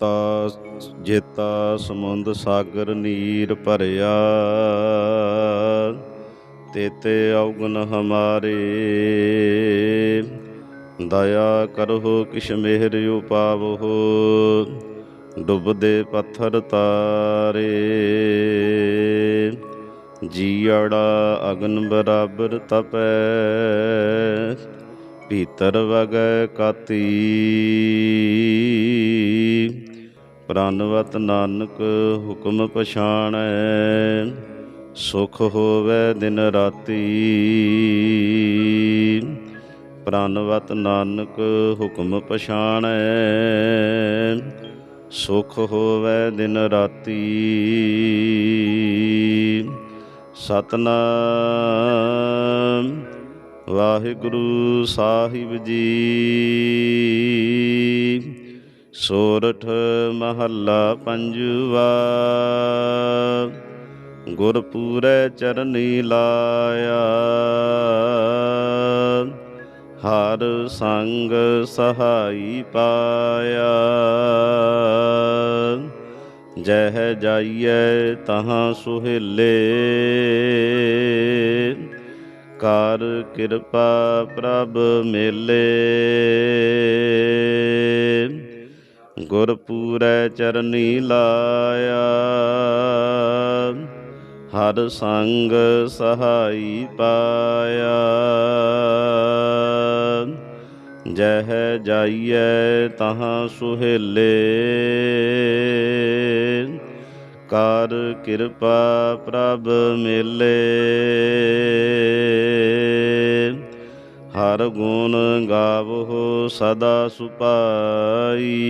ਤਾ ਜੇਤਾ ਸਮੁੰਦ ਸਾਗਰ ਨੀਰ ਭਰਿਆ। ਤੇਤੇ ਔਗਨ ਹਮਾਰੇ। ਦਇਆ ਕਰੋ ਕਿਛ ਮਿਹਰ ਉਪਾਵਹੁ, ਡੁੱਬਦੇ ਪੱਥਰ ਤਾਰੇ। ਜੀੜਾ ਅਗਨ ਬਰਾਬਰ ਤਪੈ ਭੀਤਰ ਵਗੈ ਕਾਤੀ। ਪ੍ਰਣਵਤ ਨਾਨਕ ਹੁਕਮ ਪਛਾਣੈ, ਸੁਖ ਹੋਵੇ ਦਿਨ ਰਾਤੀ। ਪ੍ਰਣਵਤ ਨਾਨਕ ਹੁਕਮ ਪਛਾਣੈ, ਸੁਖ ਹੋਵੇ ਦਿਨ ਰਾਤੀ। ਸਤਨਾਮ। ਵਾਹਿਗੁਰੂ ਸਾਹਿਬ ਜੀ। ਸੋਰਠ ਮਹੱਲਾ ਪੰਜਵਾ। ਗੁਰਪੂਰੈ ਚਰਨੀ ਲਾਇਆ। ਹਰ ਸੰਗ ਸਹਾਈ ਪਾਇਆ। ਜਹ ਜਾਈਐ ਤਹਾਂ ਸੁਹੇਲੇ। ਕਰ ਕਿਰਪਾ ਪ੍ਰਭ ਮੇਲੇ। ਗੁਰਪੂਰੈ ਚਰਨੀ ਲਾਇਆ। ਹਰ ਸੰਗ ਸਹਾਈ ਪਾਇਆ। ਜਹ ਜਾਈਐ ਤਹਾਂ ਸੁਹੇਲੇ। ਕਰ ਕਿਰਪਾ ਪ੍ਰਭ ਮੇਲੇ। ਹਰ ਗੁਣ ਗਾਵੋ ਸਦਾ ਸੁਪਾਈ।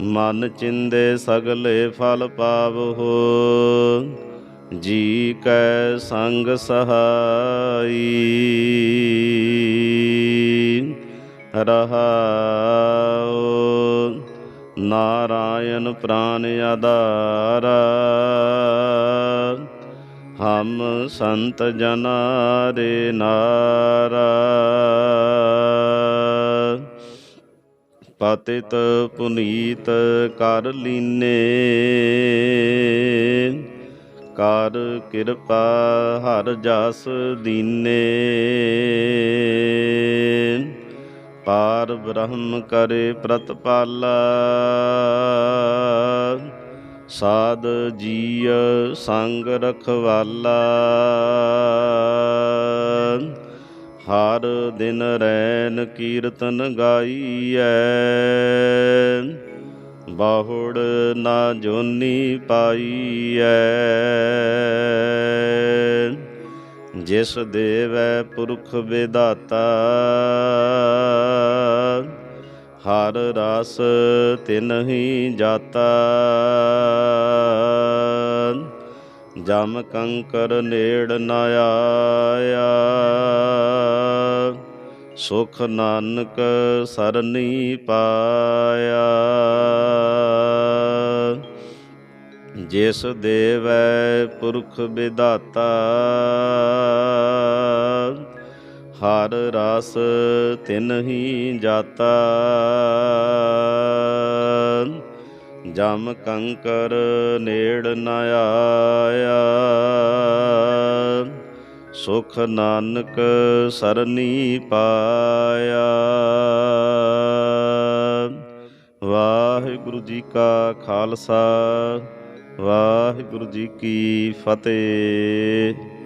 ਮਨ ਚਿੰਦੇ ਸਗਲੇ ਫਲ ਪਾਵੋ। ਜੀ ਕੈ ਸੰਗ ਸਹਾਈ। ਰਹਾਉ ਨਾਰਾਇਣ ਪ੍ਰਾਨ ਆਧਾਰਾ। ਹਮ ਸੰਤ ਜਨਾ ਰੇ ਨਾਰਾ। ਪਤਿਤ ਪੁਨੀਤ ਕਰ ਲੀਨੇ। ਕਰ ਕਿਰਪਾ ਹਰ ਜਸ ਦੀਨੇ। ਪਾਰ ਬ੍ਰਹਮ ਕਰੇ ਪ੍ਰਤਪਾਲਾ ਸਾਧ ਜੀਅ ਸੰਗ ਰਖਵਾਲਾ। ਹਰ ਦਿਨ ਰੈਨ ਕੀਰਤਨ ਗਾਈਐ। ਬਾਹੁੜ ਨਾ ਜੋਨੀ ਪਾਈਐ। ਜਿਸ ਦੇਵੈ ਪੁਰਖ ਵਿਦਾਤਾ ਹਰ ਰਸ ਤਿਨਹੀ ਜਾਤਾ। ਜਮ ਕੰਕਰ ਨੇੜ ਨ ਆਇਆ। ਸੁਖ ਨਾਨਕ ਸਰਨੀ ਪਾਇਆ। ਜਿਸ ਦੇਵੈ ਪੁਰਖ ਵਿਦਾਤਾ ਹਰ ਰਸ ਤਿਨਹੀ ਜਾਤਾ। ਜਮ ਕੰਕਰ ਨੇੜ ਨ ਆਇਆ। ਸੁਖ ਨਾਨਕ ਸਰਨੀ ਪਾਇਆ। ਵਾਹਿਗੁਰੂ ਜੀ ਕਾ ਖਾਲਸਾ, ਵਾਹਿਗੁਰੂ ਜੀ ਕੀ ਫਤਿਹ।